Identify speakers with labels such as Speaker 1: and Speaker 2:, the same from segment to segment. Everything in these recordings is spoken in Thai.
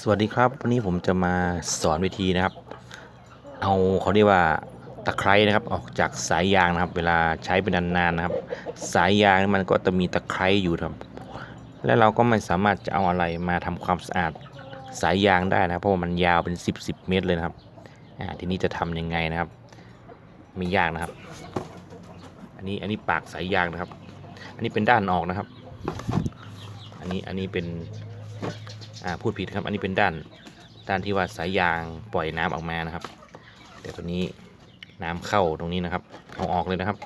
Speaker 1: สวัสดีครับ วันนี้ผมจะมาสอนวิธีนะครับ เอาเขาเรียกว่าตะไคร้นะครับ ออกจากสายยางนะครับ เวลาใช้เป็นนานๆนะครับ สายยางมันก็จะมีตะไคร้อยู่ครับ และเราก็ไม่สามารถจะเอาอะไรมาทำความสะอาดสายยางได้นะเพราะว่ามันยาวเป็น 10บสเมตรเลยนะครับอ่าทีนี้จะทำยังไงนะครับไม่ยากนะครับ อันนี้อันนี้ปากสายยางนะครับ อันนี้เป็นด้านออกนะครับ อันนี้อันนี้เป็น อ่าพูดผิดครับ อันนี้เป็นด้านด้านที่ว่าสายยางปล่อยน้ำออกมานะครับเดี๋ยวตัวนี้น้ำเข้าตรงนี้นะครับเอาออกเลยนะครับ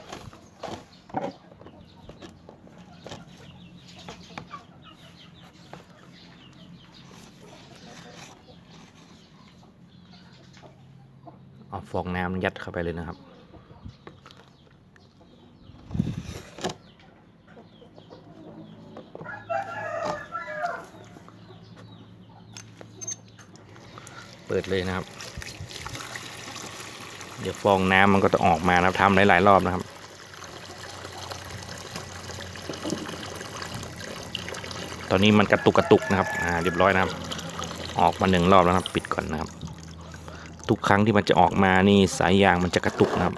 Speaker 1: เอาฟองน้ำยัดเข้าไปเลยนะครับ เปิดเลยนะครับ เดี๋ยวฟองน้ำมันก็จะออกมานะครับทำหลาย ๆ รอบนะครับตอนนี้มันกระตุกกระตุกนะครับ อ่า เรียบร้อยนะครับ ออกมาหนึ่งรอบแล้วครับ ปิดก่อนนะครับ ทุกครั้งที่มันจะออกมา นี่สายยางมันจะกระตุกนะครับ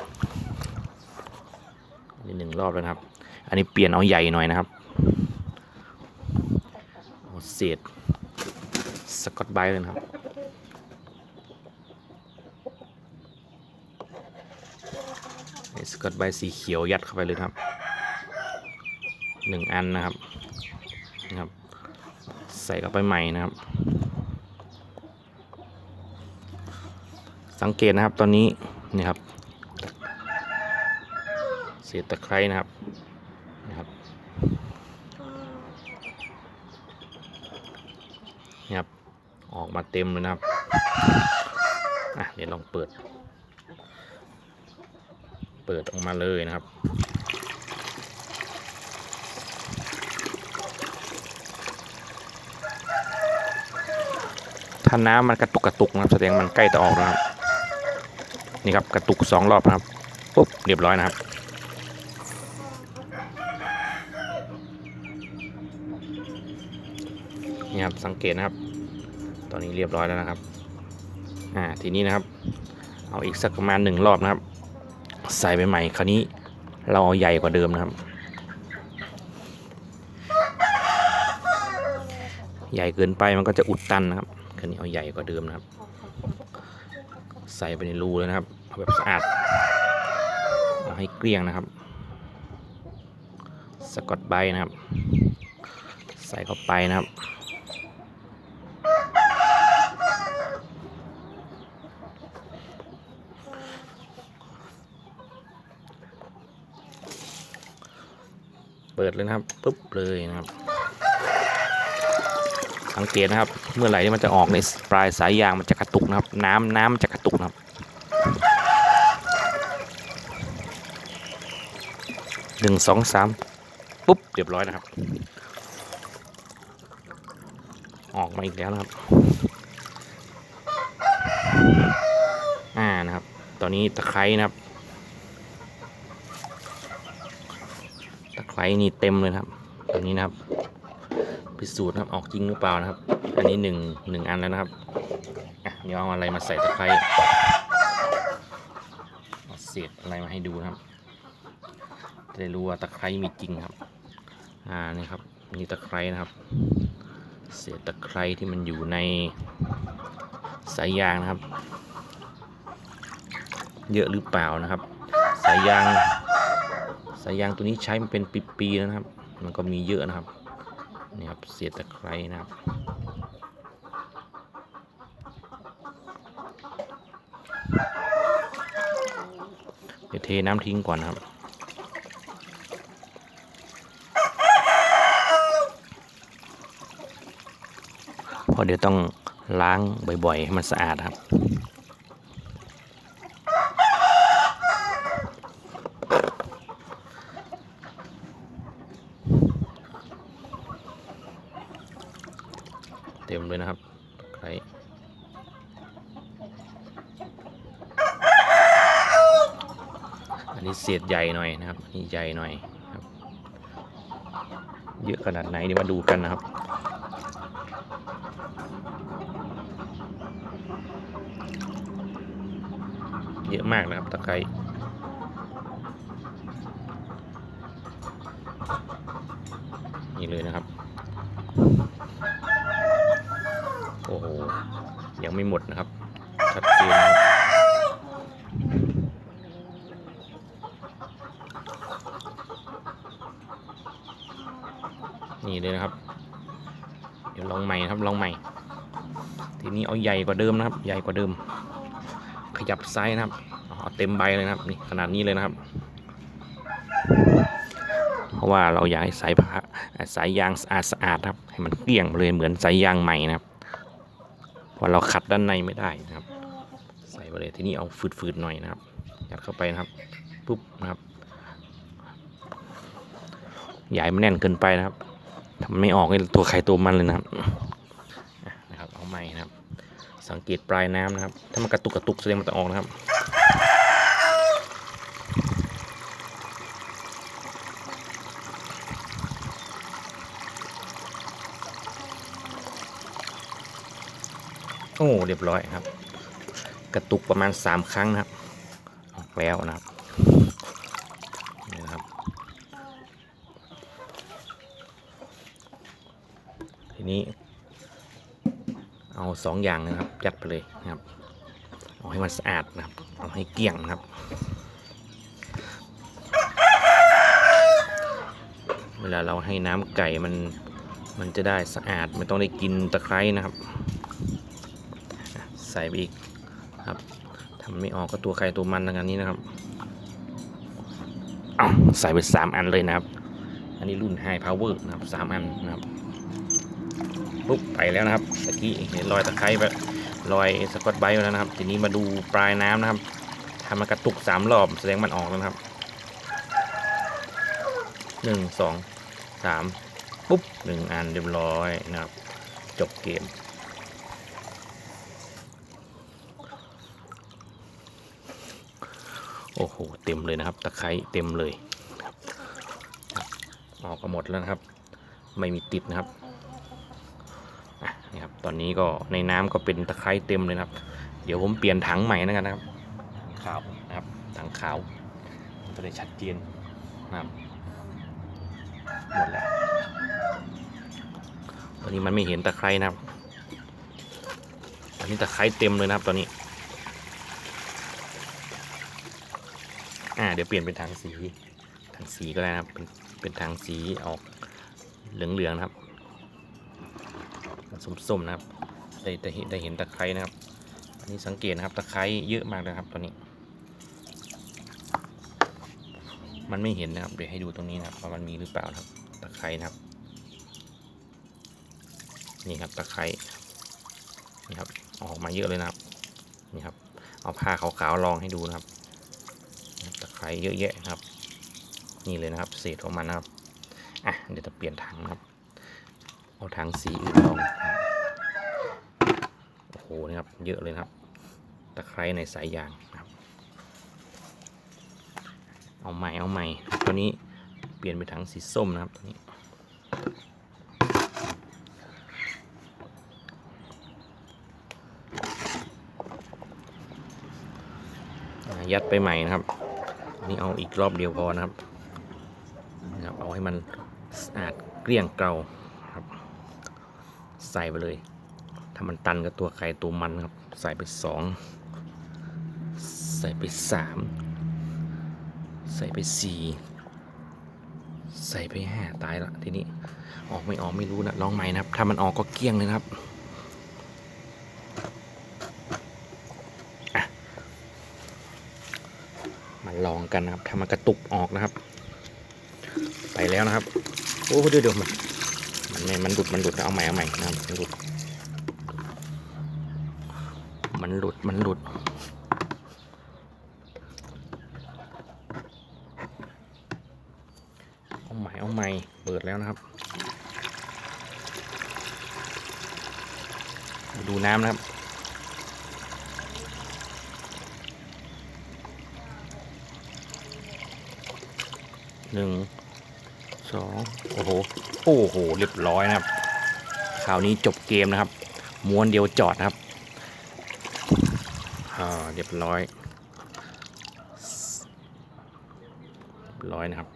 Speaker 1: นี่หนึ่งรอบแล้วนะครับ อันนี้เปลี่ยนเอาใหญ่หน่อยนะครับเอาเศษสกอตไบเลยนะครับ สกอตไบสีเขียวยัดเข้าไปเลยครับหนึ่งอันนะครับนะครับ ใส่เข้าไปใหม่นะครับ สังเกตนะครับตอนนี้นี่ครับเศษตะไคร้นะครับนะครับนี่ครับออกมาเต็มเลยนะครับอะเดี๋ยวลองเปิด เปิดออกมาเลยนะครับ ถ้าน้ำมันกระตุกกระตุกนะครับแสดงมันใกล้จะออกนะครับ นี่ครับกระตุกสองรอบนะครับปุ๊บเรียบร้อยนะครับนี่ครับสังเกตนะครับ ตอนนี้เรียบร้อยแล้วนะครับ อ่า ทีนี้นะครับ เอาอีกสักประมาณหนึ่งรอบนะครับ ใส่ไปใหม่คราวนี้เราเอาใหญ่กว่าเดิมนะครับ ใหญ่เกินไปมันก็จะอุดตันนะครับคราวนี้เอาใหญ่กว่าเดิมนะครับ ใส่ไปในรูเลยนะครับเอาแบบสะอาดเอาให้เกลี้ยงนะครับ สกอตไบนะครับ ใส่เข้าไปนะครับ ปิดเลยนะครับปุ๊บเลยนะครับ สังเกตนะครับ เมื่อไหร่ที่มันจะออกในปลายสายยางมันจะกระตุกนะครับ น้ำน้ำมันจะกระตุกนะครับหนึ่งสองสามปุ๊บเรียบร้อยนะครับ ออกมาอีกแล้วนะครับ อ่านะครับ ตอนนี้ตะไคร้นะครับ ตะไคร้ นี่เต็มเลยครับตรงนี้นะครับพิสูจน์นะครับออกจริงหรือเปล่านะครับ อันนี้หนึ่งหนึ่งอันแล้วนะครับอะเดี๋ยวเอาอะไรมาใส่ตะไคร้เอาเศษอะไรมาให้ดูนะครับจะได้รู้ว่าตะไคร้มีจริงครับ อ่านี่ครับนี่ตะไคร้นะครับ เศษตะไคร้ที่มันอยู่ในสายยางนะครับ เยอะหรือเปล่านะครับ สายยาง สายยางตัวนี้ใช้มาเป็นปีๆแล้วนะครับ มันก็มีเยอะนะครับนี่ครับเศษตะไคร้นะครับ เดี๋ยวเทน้ำทิ้งก่อนนะครับเพราะเดี๋ยวต้องล้างบ่อยๆ ให้มันสะอาดครับันนี้เศษใหญ่หน่อยนะครับนี่ใหญ่หน่อยครับ เยอะขนาดไหนเดี๋ยวมาดูกันนะครับ เยอะมากนะครับตะไคร้นี่เลยนะครับ โอ้โห ยังไม่หมดนะครับ ดี๋ยวลองใหม่นะครับลองใหม่ ทีนี้เอาใหญ่กว่าเดิมนะครับ ใหญ่กว่าเดิม ขยับไซส์นะครับเอาเต็มใบเลยนะครับนี่ขนาดนี้เลยนะครับ เพราะว่าเราอยากให้สายผ้าสายยางสะอาดสะอาดครับ ให้มันเกลี้ยงเลยเหมือนสายยางใหม่นะครับเพราะเราขัดด้านในไม่ได้นะครับ ใส่ไปเลยทีนี้เอาฝืดๆหน่อยนะครับยัดเข้าไปนะครับปุ๊บนะครับใหญ่มันแน่นเกินไปนะครับ ทำไม่ออกให้ตัวใครตัวมันเลยนะครับนะครับเอาใหม่นะครับ สังเกตปลายน้ำนะครับ ถ้ามันกระตุกกระตุกแสดงมันจะออกนะครับโอ้เรียบร้อยครับ กระตุกประมาณ 3 ครั้งนะครับ ออกแล้วนะครับ นี่นะครับ ทีนี้ เอาสองอย่างนะครับยัดไปเลยนะครับเอาให้มันสะอาดนะครับเอาให้เกลี้ยงนะครับเวลาเราให้น้ำไก่มันมันจะได้สะอาดไม่ต้องได้กินตะไคร้นะครับ ใส่ไปอีกครับทำไม่ออกก็ตัวใครตัวมันงานนี้นะครับใส่ไปสามอันเลยนะครับ อันนี้รุ่น High Power นะครับสามอันนะครับ ปุ๊บไปแล้วนะครับตะกี้เห็นรอยตะไคร้ไปรอยสกอตไบแล้วนะครับ ทีนี้มาดูปลายน้ำนะครับทำมากระตุกสามรอบแสดงมันออกแล้วนะครับหนึ่งสองสามปุ๊บหนึ่งอันเรียบร้อยนะครับ จบเกมโอ้โห เต็มเลยนะครับ ตะไคร้เต็มเลยออกก็หมดแล้วนะครับ ไม่มีติดนะครับ อะนี่ครับ ตอนนี้ก็ในน้ำก็เป็นตะไคร้เต็มเลยนะครับ เดี๋ยวผมเปลี่ยนถังใหม่แล้วกันนะครับถังขาวนะครับถังขาวมันจะได้ชัดเจนนะครับหมดแล้วตอนนี้มันไม่เห็นตะไคร้นะครับตอนนี้ตะไคร้เต็มเลยนะครับตอนนี้อ่าเดี๋ยวเปลี่ยนเป็นทางสีทางสีก็ได้นะครับ เป็นเป็นทางสีออกเหลืองๆนะครับ ส้มๆนะครับได้ได้เห็นได้เห็นตะไคร้นะครับ อันนี้สังเกตนะครับตะไคร้เยอะมากนะครับตอนนี้ มันไม่เห็นนะครับเดี๋ยวให้ดูตรงนี้นะครับว่ามันมีหรือเปล่านะครับตะไคร้นะครับ นี่ครับตะไคร้นี่ครับออกมาเยอะเลยนะครับนี่ครับเอาผ้าขาวๆรองให้ดูนะครับตะไคร้เยอะแยะนะครับ นี่เลยนะครับเศษของมันนะครับอะเดี๋ยวจะเปลี่ยนถังนะครับ เอาถังสีอื่นลองโอ้โหนะครับเยอะเลยนะครับตะไคร้ในสายยางนะครับ เอาใหม่เอาใหม่ตัวนี้เปลี่ยนเป็นถังสีส้มนะครับตัวนี้ยัดไปใหม่นะครับ นี่เอาอีกรอบเดียวพอนะครับนะครับ เอาให้มันสะอาดเกลี้ยงเกลา ใส่ไปเลย ถ้ามันตันกับตัวไข่ตัวมันครับ ใส่ไปสอง ใส่ไปสาม ใส่ไปสี่ใส่ไปห้าตายละทีนี้ ออกไม่ออกไม่รู้นะลองใหม่นะครับ ถ้ามันออกก็เกลี้ยงเลยนะครับมาลองกันนะครับ ถ้ามันกระตุกออกนะครับ ไปแล้วนะครับ โอ้เดี๋ยวเดี๋ยวมัน มันไม่มันหลุดมันหลุดเอาใหม่เอาใหม่นะครับมันหลุด มันหลุดมันหลุดเอาใหม่เอาใหม่เปิดแล้วนะครับ ดูน้ำนะครับหนึ่ง สองโอ้โหโอ้โหเรียบร้อยนะครับคราวนี้จบเกมนะครับ ม้วนเดียวจอดนะครับอ่าเรียบร้อยร้อยนะครับ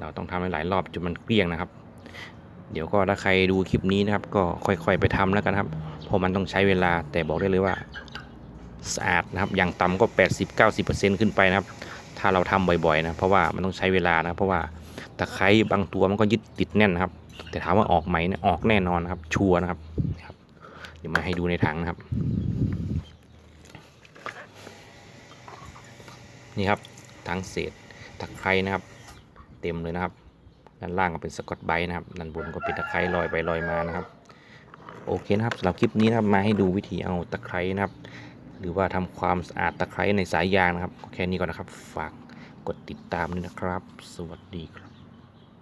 Speaker 1: เราต้องทำหลายรอบจนมันเกลี้ยงนะครับ เดี๋ยวก็ถ้าใครดูคลิปนี้นะครับ ก็ค่อยๆไปทำแล้วกันครับเพราะมันต้องใช้เวลาแต่บอกได้เลยว่าสะอาดนะครับ อย่างต่ำก็ 80-90%ขึ้นไปนะครับ ถ้าเราทำบ่อยๆนะ เพราะว่ามันต้องใช้เวลานะ เพราะว่า ตะไคร้บางตัวมันก็ยึดติดแน่นนะครับ แต่ถามว่าออกไหมเนี่ยออกแน่นอนนะครับ ชัวร์นะครับครับ เดี๋ยวมาให้ดูในถังนะครับ นี่ครับทั้งเศษตะไคร้นะครับ เต็มเลยนะครับด้านล่างก็เป็นสกอตไบรท์นะครับด้านบนก็เป็นตะไคร้ลอยไปลอยมานะครับ โอเคนะครับสำหรับคลิปนี้นะครับมาให้ดูวิธีเอาตะไคร้นะครับ หรือว่าทำความสะอาดตะไคร้ในสายยางนะครับแค่นี้ก่อนนะครับ ฝากกดติดตามด้วยนะครับ สวัสดีครับ